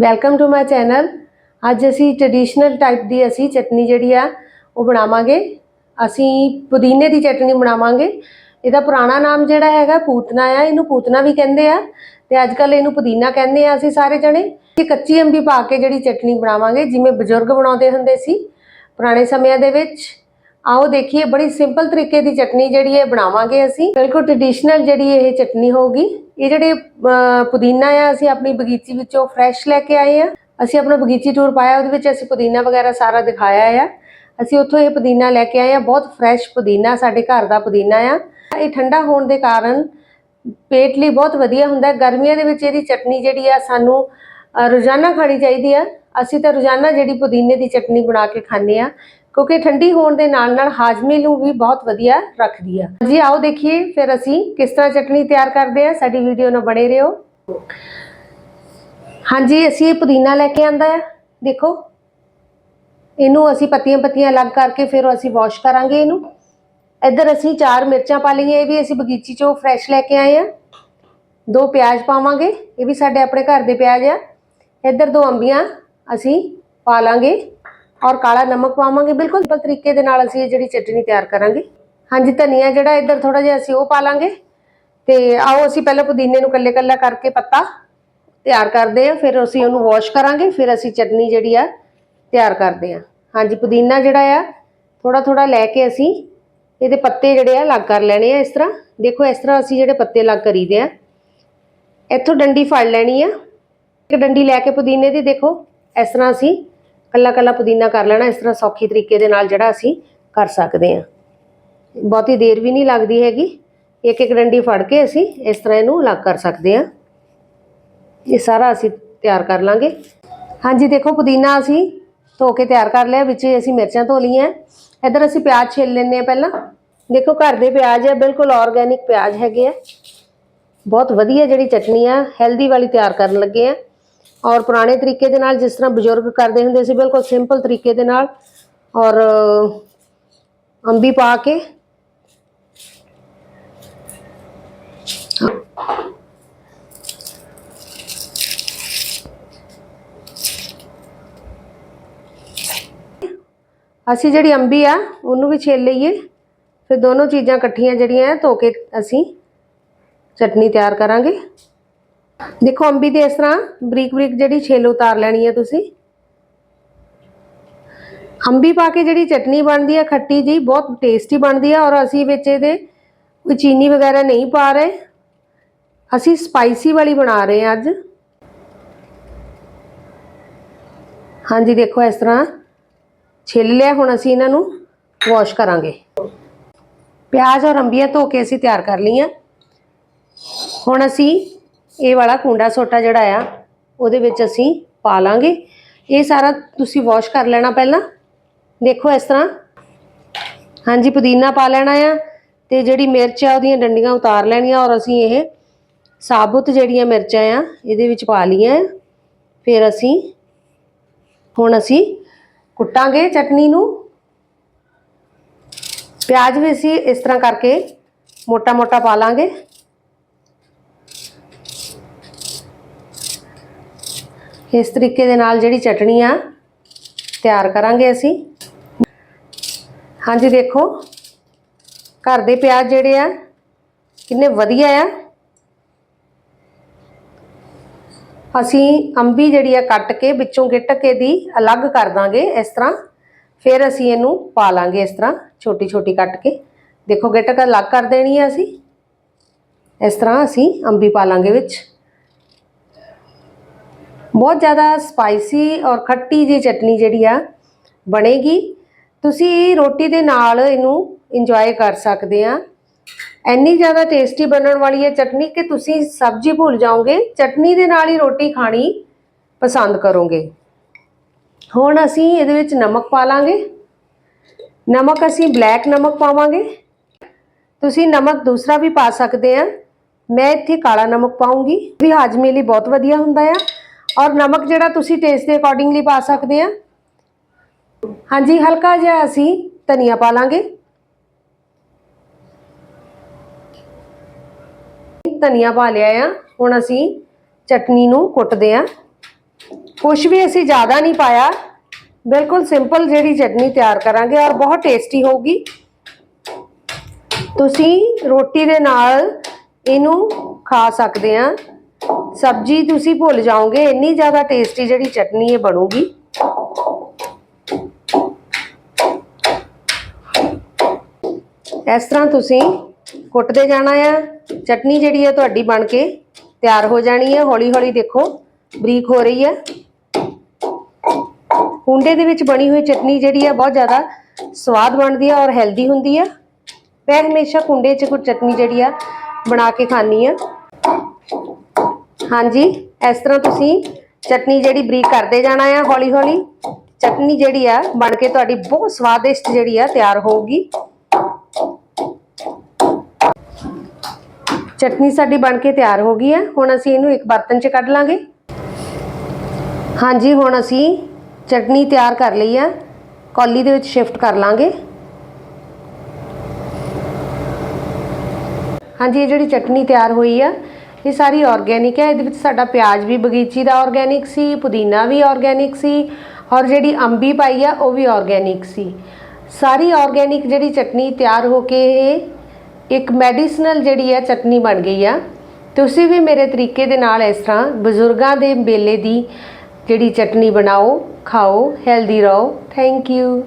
Welcome to my channel ਅੱਜ ਅਸੀਂ traditional type ਦੀ ਅਸੀਂ ਚਟਨੀ ਜਿਹੜੀ ਆ, ਉਹ ਬਣਾਵਾਂਗੇ। ਅਸੀਂ ਪੁਦੀਨੇ ਦੀ ਚਟਨੀ ਬਣਾਵਾਂਗੇ। ਇਹਦਾ ਪੁਰਾਣਾ ਨਾਮ ਜਿਹੜਾ ਹੈਗਾ ਪੂਤਨਾ ਆ। ਇਹਨੂੰ ਪੂਤਨਾ ਵੀ ਕਹਿੰਦੇ ਆ। ਤੇ ਅੱਜ ਕੱਲ ਇਹਨੂੰ ਪੁਦੀਨਾ ਕਹਿੰਦੇ ਆ ਅਸੀਂ ਸਾਰੇ ਜਣੇ। ਇਹ ਕੱਚੀ ਅੰਬੀ ਪਾ ਕੇ ਜਿਹੜੀ ਚਟਨੀ ਬਣਾਵਾਂਗੇ, ਜਿਵੇਂ ਬਜ਼ੁਰਗ ਬਣਾਉਂਦੇ ਹੁੰਦੇ ਸੀ ਪੁਰਾਣੇ ਸਮਿਆਂ ਦੇ ਵਿੱਚ। ਆਓ ਦੇਖੀਏ, ਬੜੀ ਸਿੰਪਲ ਤਰੀਕੇ ਦੀ ਚਟਨੀ ਜਿਹੜੀ ਹੈ ਬਣਾਵਾਂਗੇ ਅਸੀਂ। ਬਿਲਕੁਲ ਟ੍ਰੈਡੀਸ਼ਨਲ ਜਿਹੜੀ ਇਹ ਚਟਨੀ ਹੋਊਗੀ। ਇਹ ਜਿਹੜੇ ਪੁਦੀਨਾ ਆ, ਅਸੀਂ ਆਪਣੀ ਬਗੀਚੀ ਵਿੱਚੋਂ ਫਰੈਸ਼ ਲੈ ਕੇ ਆਏ ਆ। ਅਸੀਂ ਆਪਣਾ ਬਗੀਚੀ ਟੂਰ ਪਾਇਆ, ਉਹਦੇ ਵਿੱਚ ਅਸੀਂ ਪੁਦੀਨਾ ਵਗੈਰਾ ਸਾਰਾ ਦਿਖਾਇਆ ਆ। ਅਸੀਂ ਉੱਥੋਂ ਇਹ ਪੁਦੀਨਾ ਲੈ ਕੇ ਆਏ ਆ, ਬਹੁਤ ਫਰੈਸ਼ ਪੁਦੀਨਾ, ਸਾਡੇ ਘਰ ਦਾ ਪੁਦੀਨਾ ਆ। ਇਹ ਠੰਡਾ ਹੋਣ ਦੇ ਕਾਰਨ ਪੇਟ ਲਈ ਬਹੁਤ ਵਧੀਆ ਹੁੰਦਾ ਗਰਮੀਆਂ ਦੇ ਵਿੱਚ ਇਹਦੀ ਚਟਨੀ ਜਿਹੜੀ ਆ, ਸਾਨੂੰ ਰੋਜ਼ਾਨਾ ਖਾਣੀ ਚਾਹੀਦੀ ਆ। ਅਸੀਂ ਤਾਂ ਰੋਜ਼ਾਨਾ ਜਿਹੜੀ ਪੁਦੀਨੇ ਦੀ ਚਟਨੀ ਬਣਾ ਕੇ ਖਾਂਦੇ ਆ। ਕਿਉਂਕਿ ਠੰਡੀ ਹੋਣ ਦੇ ਨਾਲ ਨਾਲ ਹਾਜ਼ਮੇ ਨੂੰ ਵੀ ਬਹੁਤ ਵਧੀਆ ਰੱਖਦੀ ਆ। ਜੀ ਆਓ ਦੇਖੀਏ ਫਿਰ ਅਸੀਂ ਕਿਸ ਤਰ੍ਹਾਂ ਚਟਨੀ ਤਿਆਰ ਕਰਦੇ ਆ। ਸਾਡੀ ਵੀਡੀਓ ਨਾਲ ਬਣੇ ਰਹੋ। ਹਾਂਜੀ, ਅਸੀਂ ਇਹ ਪੁਦੀਨਾ ਲੈ ਕੇ ਆਂਦਾ ਆ। ਦੇਖੋ। ਇਹਨੂੰ ਅਸੀਂ ਪੱਤੀਆਂ ਪੱਤੀਆਂ ਅਲੱਗ ਕਰਕੇ ਫਿਰ ਅਸੀਂ ਵਾਸ਼ ਕਰਾਂਗੇ ਇਹਨੂੰ। ਇੱਧਰ ਅਸੀਂ ਚਾਰ ਮਿਰਚਾਂ ਪਾ ਲਈਆਂ। ਇਹ ਵੀ ਅਸੀਂ ਬਗੀਚੀ ਚੋਂ ਫਰੈਸ਼ ਲੈ ਕੇ ਆਏ ਆ। ਦੋ ਪਿਆਜ਼ ਪਾਵਾਂਗੇ। ਇਹ ਵੀ ਸਾਡੇ ਆਪਣੇ ਘਰ ਦੇ ਪਿਆਜ਼ ਆ। ਇੱਧਰ ਦੋ ਅੰਬੀਆਂ ਅਸੀਂ ਪਾ ਲਾਂਗੇ। ਔਰ ਕਾਲਾ ਨਮਕ ਪਾਵਾਂਗੇ, ਬਿਲਕੁਲ ਸਿੰਪਲ ਤਰੀਕੇ ਦੇ ਨਾਲ ਅਸੀਂ ਇਹ ਜਿਹੜੀ ਚਟਨੀ ਤਿਆਰ ਕਰਾਂਗੇ। ਹਾਂਜੀ, ਧਨੀਆ ਜਿਹੜਾ ਇੱਧਰ ਥੋੜਾ ਜਿਹਾ ਅਸੀਂ ਉਹ ਪਾ ਲਾਂਗੇ। ਤੇ ਆਓ ਅਸੀਂ ਪਹਿਲਾਂ ਪੁਦੀਨੇ ਨੂੰ ਕੱਲੇ ਕੱਲਾ ਕਰਕੇ ਪੱਤਾ ਤਿਆਰ ਕਰਦੇ ਆ ਫਿਰ ਅਸੀਂ ਉਹਨੂੰ ਵਾਸ਼ ਕਰਾਂਗੇ, ਫਿਰ ਅਸੀਂ ਚਟਨੀ ਜਿਹੜੀ ਆ ਤਿਆਰ ਕਰਦੇ ਆ ਹਾਂਜੀ, ਪੁਦੀਨਾ ਜਿਹੜਾ ਆ ਥੋੜਾ ਥੋੜਾ ਲੈ ਕੇ ਅਸੀਂ ਇਹਦੇ ਪੱਤੇ ਜਿਹੜੇ ਆ ਅਲੱਗ ਕਰ ਲੈਣੇ ਆ ਇਸ ਤਰ੍ਹਾਂ। ਦੇਖੋ, ਇਸ ਤਰ੍ਹਾਂ ਅਸੀਂ ਜਿਹੜੇ ਪੱਤੇ ਅਲੱਗ ਕਰੀਦੇ ਆ ਇੱਥੋਂ ਡੰਡੀ ਫੜ ਲੈਣੀ ਆ। ਇੱਕ ਡੰਡੀ ਲੈ ਕੇ ਪੁਦੀਨੇ ਦੀ ਦੇਖੋ, ਇਸ ਤਰ੍ਹਾਂ ਅਸੀਂ ਕੱਲਾ ਕੱਲਾ ਪੁਦੀਨਾ ਕਰ ਲੈਣਾ, ਇਸ ਤਰ੍ਹਾਂ ਸੌਖੀ ਤਰੀਕੇ ਦੇ ਨਾਲ ਜਿਹੜਾ ਅਸੀਂ ਕਰ ਸਕਦੇ ਹਾਂ। ਬਹੁਤੀ ਦੇਰ ਵੀ ਨਹੀਂ ਲੱਗਦੀ ਹੈਗੀ। ਇੱਕ ਇੱਕ ਡੰਡੀ ਫੜ ਕੇ ਅਸੀਂ ਇਸ ਤਰ੍ਹਾਂ ਇਹਨੂੰ ਅਲੱਗ ਕਰ ਸਕਦੇ ਹਾਂ। ਇਹ ਸਾਰਾ ਅਸੀਂ ਤਿਆਰ ਕਰ ਲਾਂਗੇ। ਹਾਂਜੀ, ਦੇਖੋ ਪੁਦੀਨਾ ਅਸੀਂ ਧੋ ਕੇ ਤਿਆਰ ਕਰ ਲਿਆ, ਵਿੱਚ ਅਸੀਂ ਮਿਰਚਾਂ ਧੋ ਲਈਆਂ। ਇੱਧਰ ਅਸੀਂ ਪਿਆਜ਼ ਛਿੱਲ ਲੈਂਦੇ ਆ ਪਹਿਲਾਂ। ਦੇਖੋ ਘਰ ਦੇ ਪਿਆਜ਼ ਆ ਬਿਲਕੁਲ ਆਰਗੇਨਿਕ ਪਿਆਜ਼ ਹੈਗੇ ਆ। ਬਹੁਤ ਵਧੀਆ ਜਿਹੜੀ ਚਟਨੀ ਆ ਹੈਲਦੀ ਵਾਲੀ ਤਿਆਰ ਕਰਨ ਲੱਗੇ ਆ। ਔਰ ਪੁਰਾਣੇ ਤਰੀਕੇ ਦੇ ਨਾਲ ਜਿਸ ਤਰ੍ਹਾਂ ਬਜ਼ੁਰਗ ਕਰਦੇ ਹੁੰਦੇ ਸੀ, ਬਿਲਕੁਲ ਸਿੰਪਲ ਤਰੀਕੇ ਦੇ ਨਾਲ ਔਰ ਅੰਬੀ ਪਾ ਕੇ। ਅਸੀਂ ਜਿਹੜੀ ਅੰਬੀ ਆ, ਉਹਨੂੰ ਵੀ ਛਿੱਲ ਲਈਏ। ਫਿਰ ਦੋਨੋਂ ਚੀਜ਼ਾਂ ਇਕੱਠੀਆਂ ਜਿਹੜੀਆਂ ਆ ਧੋ ਕੇ ਅਸੀਂ ਚਟਨੀ ਤਿਆਰ ਕਰਾਂਗੇ। ਦੇਖੋ ਅੰਬੀ ਦੇ ਇਸ ਤਰ੍ਹਾਂ ਬਰੀਕ ਬਰੀਕ ਜਿਹੜੀ ਛਿੱਲ ਉਤਾਰ ਲੈਣੀ ਹੈ ਤੁਸੀਂ। ਅੰਬੀ ਪਾ ਕੇ ਜਿਹੜੀ ਚਟਨੀ ਬਣਦੀ ਹੈ ਖੱਟੀ ਜੀ ਬਹੁਤ ਟੇਸਟੀ ਬਣਦੀ ਹੈ ਔਰ ਅਸੀਂ ਵਿੱਚ ਇਹਦੇ ਕੋਈ ਚੀਨੀ ਵਗੈਰਾ ਨਹੀਂ ਪਾ ਰਹੇ। ਅਸੀਂ ਸਪਾਈਸੀ ਵਾਲੀ ਬਣਾ ਰਹੇ ਹਾਂ ਅੱਜ। ਹਾਂਜੀ, ਦੇਖੋ ਇਸ ਤਰ੍ਹਾਂ ਛਿੱਲ ਲਿਆ, ਹੁਣ ਅਸੀਂ ਇਹਨਾਂ ਨੂੰ ਵਾਸ਼ ਕਰਾਂਗੇ। ਪਿਆਜ਼ ਔਰ ਅੰਬੀਆਂ ਧੋ ਕੇ ਅਸੀਂ ਤਿਆਰ ਕਰ ਲਈਆਂ। ਹੁਣ ਅਸੀਂ ਇਹ ਵਾਲਾ ਕੁੰਡਾ ਸੋਟਾ ਜਿਹੜਾ ਆ, ਉਹਦੇ ਵਿੱਚ ਅਸੀਂ ਪਾ ਲਾਂਗੇ। ਇਹ ਸਾਰਾ ਤੁਸੀਂ ਵਾਸ਼ ਕਰ ਲੈਣਾ ਪਹਿਲਾਂ। ਦੇਖੋ ਇਸ ਤਰ੍ਹਾਂ। ਹਾਂਜੀ, ਪੁਦੀਨਾ ਪਾ ਲੈਣਾ ਆ ਤੇ ਜਿਹੜੀ ਮਿਰਚ ਆ, ਉਹਦੀਆਂ ਡੰਡੀਆਂ ਉਤਾਰ ਲੈਣੀਆਂ ਔਰ ਅਸੀਂ ਇਹ ਸਾਬੁਤ ਜਿਹੜੀਆਂ ਮਿਰਚਾਂ ਆ, ਇਹਦੇ ਵਿੱਚ ਪਾ ਲਈਆਂ ਫਿਰ ਅਸੀਂ ਹੁਣ ਅਸੀਂ ਕੁੱਟਾਂਗੇ ਚਟਨੀ ਨੂੰ। ਪਿਆਜ਼ ਵੀ ਅਸੀਂ ਇਸ ਤਰ੍ਹਾਂ ਕਰਕੇ ਮੋਟਾ ਮੋਟਾ ਪਾ ਲਾਂਗੇ। ਇਸ ਤਰੀਕੇ ਦੇ ਨਾਲ ਜਿਹੜੀ ਚਟਣੀ ਆ, ਤਿਆਰ ਕਰਾਂਗੇ ਅਸੀਂ। ਹਾਂਜੀ, ਦੇਖੋ, ਘਰ ਦੇ ਪਿਆਜ਼ ਜਿਹੜੇ ਆ, ਕਿੰਨੇ ਵਧੀਆ ਆ। ਅਸੀਂ ਅੰਬੀ ਜਿਹੜੀ ਆ, ਕੱਟ ਕੇ ਵਿੱਚੋਂ ਗਿੱਟ ਕੇ ਦੀ ਅਲੱਗ ਕਰ ਦਾਂਗੇ ਇਸ ਤਰ੍ਹਾਂ। ਫਿਰ ਅਸੀਂ ਇਹਨੂੰ ਪਾ ਲਾਂਗੇ ਇਸ ਤਰ੍ਹਾਂ ਛੋਟੀ ਛੋਟੀ ਕੱਟ ਕੇ। ਦੇਖੋ ਗਿੱਟਕ ਅਲੱਗ ਕਰ ਦੇਣੀ ਆ ਅਸੀਂ। ਇਸ ਤਰ੍ਹਾਂ ਅਸੀਂ ਅੰਬੀ ਪਾ ਲਾਂਗੇ ਵਿੱਚ। ਬਹੁਤ ਜ਼ਿਆਦਾ ਸਪਾਈਸੀ ਔਰ ਖੱਟੀ ਜੀ ਚਟਨੀ ਜਿਹੜੀ ਆ ਬਣੇਗੀ। ਤੁਸੀਂ ਰੋਟੀ ਦੇ ਨਾਲ ਇਹਨੂੰ ਇੰਜੋਏ ਕਰ ਸਕਦੇ ਆ। ਇੰਨੀ ਜ਼ਿਆਦਾ ਟੇਸਟੀ ਬਣਨ ਵਾਲੀ ਹੈ ਚਟਨੀ ਕਿ ਤੁਸੀਂ ਸਬਜ਼ੀ ਭੁੱਲ ਜਾਓਗੇ, ਚਟਨੀ ਦੇ ਨਾਲ ਹੀ ਰੋਟੀ ਖਾਣੀ ਪਸੰਦ ਕਰੋਗੇ। ਹੁਣ ਅਸੀਂ ਇਹਦੇ ਵਿੱਚ ਨਮਕ ਪਾ ਲਾਂਗੇ। ਨਮਕ ਅਸੀਂ ਬਲੈਕ ਨਮਕ ਪਾਵਾਂਗੇ। ਤੁਸੀਂ ਨਮਕ ਦੂਸਰਾ ਵੀ ਪਾ ਸਕਦੇ ਆ। ਮੈਂ ਇੱਥੇ ਕਾਲਾ ਨਮਕ ਪਾਉਂਗੀ। ਵੀ ਹਾਜ਼ਮੇ ਲਈ ਬਹੁਤ ਵਧੀਆ ਹੁੰਦਾ ਆ। ਔਰ ਨਮਕ ਜਿਹੜਾ ਤੁਸੀਂ ਟੇਸਟ ਦੇ ਅਕੋਰਡਿੰਗਲੀ ਪਾ ਸਕਦੇ ਆ। ਹਾਂਜੀ, ਹਲਕਾ ਜਿਹਾ ਅਸੀਂ ਧਨੀਆ ਪਾ ਲਾਂਗੇ। ਧਨੀਆ ਪਾ ਲਿਆ ਆ। ਹੁਣ ਅਸੀਂ ਚਟਨੀ ਨੂੰ ਕੁੱਟਦੇ ਆ। ਕੁਝ ਵੀ ਅਸੀਂ ਜ਼ਿਆਦਾ ਨਹੀਂ ਪਾਇਆ। ਬਿਲਕੁਲ ਸਿੰਪਲ ਜਿਹੜੀ ਚਟਨੀ ਤਿਆਰ ਕਰਾਂਗੇ ਔਰ ਬਹੁਤ ਟੇਸਟੀ ਹੋਊਗੀ। ਤੁਸੀਂ ਰੋਟੀ ਦੇ ਨਾਲ ਇਹਨੂੰ ਖਾ ਸਕਦੇ ਆ। ਸਬਜ਼ੀ ਤੁਸੀਂ ਭੁੱਲ ਜਾਓਗੇ, ਇੰਨੀ ਜ਼ਿਆਦਾ ਟੇਸਟੀ ਜਿਹੜੀ ਚਟਨੀ ਇਹ ਬਣੂਗੀ। ਇਸ ਤਰ੍ਹਾਂ ਤੁਸੀਂ ਕੁੱਟਦੇ ਜਾਣਾ ਆ, ਚਟਨੀ ਜਿਹੜੀ ਹੈ ਤੁਹਾਡੀ ਬਣ ਕੇ ਤਿਆਰ ਹੋ ਜਾਣੀ ਹੈ ਹੌਲੀ ਹੌਲੀ ਦੇਖੋ, ਬਰੀਕ ਹੋ ਰਹੀ ਹੈ ਕੁੰਡੇ ਦੇ ਵਿੱਚ ਬਣੀ ਹੋਈ ਚਟਨੀ ਜਿਹੜੀ ਹੈ ਬਹੁਤ ਜ਼ਿਆਦਾ ਸਵਾਦ ਬਣਦੀ ਹੈ ਔਰ ਹੈਲਦੀ ਹੁੰਦੀ ਹੈ ਮੈਂ ਹਮੇਸ਼ਾ ਕੁੰਡੇ 'ਚ ਕੋਈ ਚਟਨੀ ਜਿਹੜੀ ਆ ਬਣਾ ਕੇ ਖਾਂਦੀ ਆ। ਹਾਂਜੀ, ਇਸ ਤਰ੍ਹਾਂ ਤੁਸੀਂ ਚਟਨੀ ਜਿਹੜੀ ਬਰੀਕ ਕਰਦੇ ਜਾਣਾ ਆ ਹੌਲੀ ਹੌਲੀ ਚਟਨੀ ਜਿਹੜੀ ਆ, ਬਣ ਕੇ ਤੁਹਾਡੀ ਬਹੁਤ ਸਵਾਦਿਸ਼ਟ ਜਿਹੜੀ ਆ, ਤਿਆਰ ਹੋਊਗੀ। ਚਟਨੀ ਸਾਡੀ ਬਣ ਕੇ ਤਿਆਰ ਹੋ ਗਈ ਹੈ ਹੁਣ ਅਸੀਂ ਇਹਨੂੰ ਇੱਕ ਬਰਤਨ 'ਚ ਕੱਢ ਲਾਂਗੇ। ਹਾਂਜੀ, ਹੁਣ ਅਸੀਂ ਚਟਨੀ ਤਿਆਰ ਕਰ ਲਈ ਆ। ਕੌਲੀ ਦੇ ਵਿੱਚ ਸ਼ਿਫਟ ਕਰ ਲਾਂਗੇ। ਹਾਂਜੀ, ਇਹ ਜਿਹੜੀ ਚਟਨੀ ਤਿਆਰ ਹੋਈ ਆ ਇਹ ਸਾਰੀ ਆਰਗੇਨਿਕ ਹੈ। ਇਹਦੇ ਵਿੱਚ ਸਾਡਾ ਪਿਆਜ਼ ਵੀ ਬਗੀਚੀ ਦਾ ਆਰਗੇਨਿਕ ਸੀ, ਪੁਦੀਨਾ ਵੀ ਆਰਗੇਨਿਕ ਸੀ ਔਰ ਜਿਹੜੀ ਅੰਬੀ ਪਾਈ ਆ, ਉਹ ਵੀ ਆਰਗੇਨਿਕ ਸੀ। ਸਾਰੀ ਆਰਗੇਨਿਕ ਜਿਹੜੀ ਚਟਨੀ ਤਿਆਰ ਹੋ ਕੇ ਇਹ ਇੱਕ ਮੈਡੀਸਨਲ ਜਿਹੜੀ ਹੈ ਚਟਨੀ ਬਣ ਗਈ ਆ। ਤੁਸੀਂ ਵੀ ਮੇਰੇ ਤਰੀਕੇ ਦੇ ਨਾਲ ਇਸ ਤਰ੍ਹਾਂ ਬਜ਼ੁਰਗਾਂ ਦੇ ਮੇਲੇ ਦੀ ਜਿਹੜੀ ਚਟਨੀ ਬਣਾਓ, ਖਾਓ ਹੈਲਦੀ ਰਹੋ। Thank you